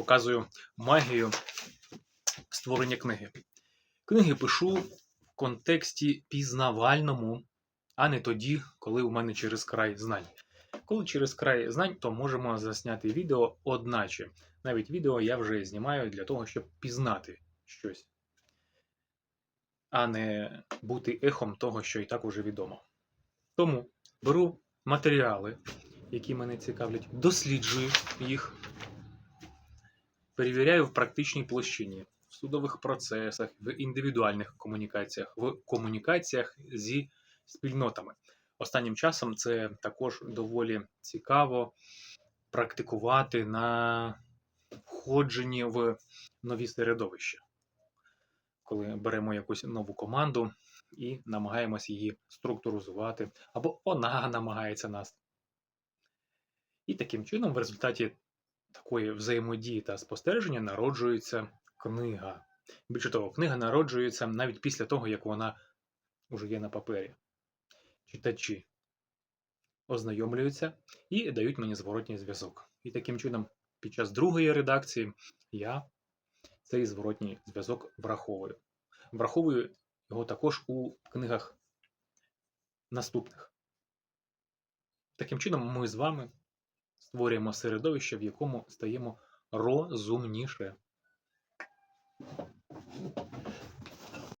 показую магію створення книги. Книги пишу в контексті пізнавальному, а не тоді, коли у мене через край знань. Коли через край знань, то можемо засняти відео одначе. Навіть відео я вже знімаю для того, щоб пізнати щось, а не бути ехом того, що і так уже відомо. Тому беру матеріали, які мене цікавлять, досліджую їх, перевіряю в практичній площині, в судових процесах, в індивідуальних комунікаціях, в комунікаціях зі спільнотами. Останнім часом це також доволі цікаво практикувати на входженні в нові середовища, коли беремо якусь нову команду і намагаємось її структуризувати, або вона намагається нас. І таким чином, в результаті такої взаємодії та спостереження народжується книга. Більше того, книга народжується навіть після того, як вона вже є на папері. Читачі ознайомлюються і дають мені зворотній зв'язок. І таким чином, під час другої редакції я цей зворотній зв'язок враховую. Враховую його також у книгах наступних. Таким чином, ми з вами створюємо середовище, в якому стаємо розумніше.